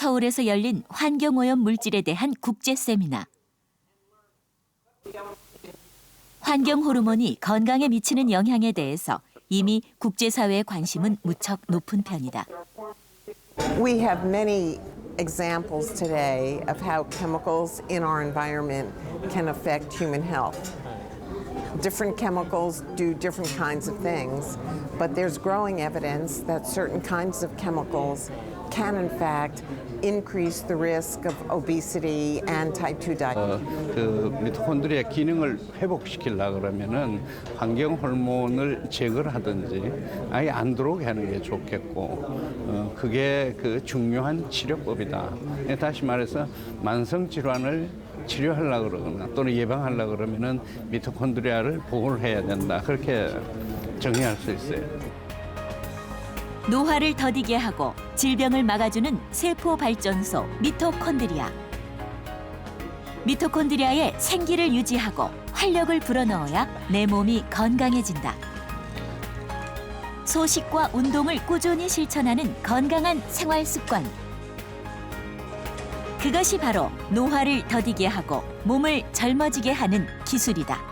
서울에서 열린 환경오염 물질에 대한 국제 세미나. 환경 호르몬이 건강에 미치는 영향에 대해서 이미 국제사회의 관심은 무척 높은 편이다. We have many examples today of how chemicals in our environment can affect human health. Different chemicals do different kinds of things, but there's growing evidence that certain kinds of chemicals can, in fact, increase the risk of obesity and type 2 diabetes. 어, 그 미토콘드리아 기능을 회복시키려 그러면은 환경 호르몬을 제거를 하든지 아예 안 들어오게 하는 게 좋겠고 어, 그게 그 중요한 치료법이다. 예, 다시 말해서 만성 질환을 치료하려 그러거나 또는 예방하려 그러면은 미토콘드리아를 보호를 해야 된다. 그렇게 정의할 수 있어요. 노화를 더디게 하고 질병을 막아주는 세포 발전소 미토콘드리아. 미토콘드리아의 생기를 유지하고 활력을 불어넣어야 내 몸이 건강해진다. 소식과 운동을 꾸준히 실천하는 건강한 생활 습관. 그것이 바로 노화를 더디게 하고 몸을 젊어지게 하는 기술이다.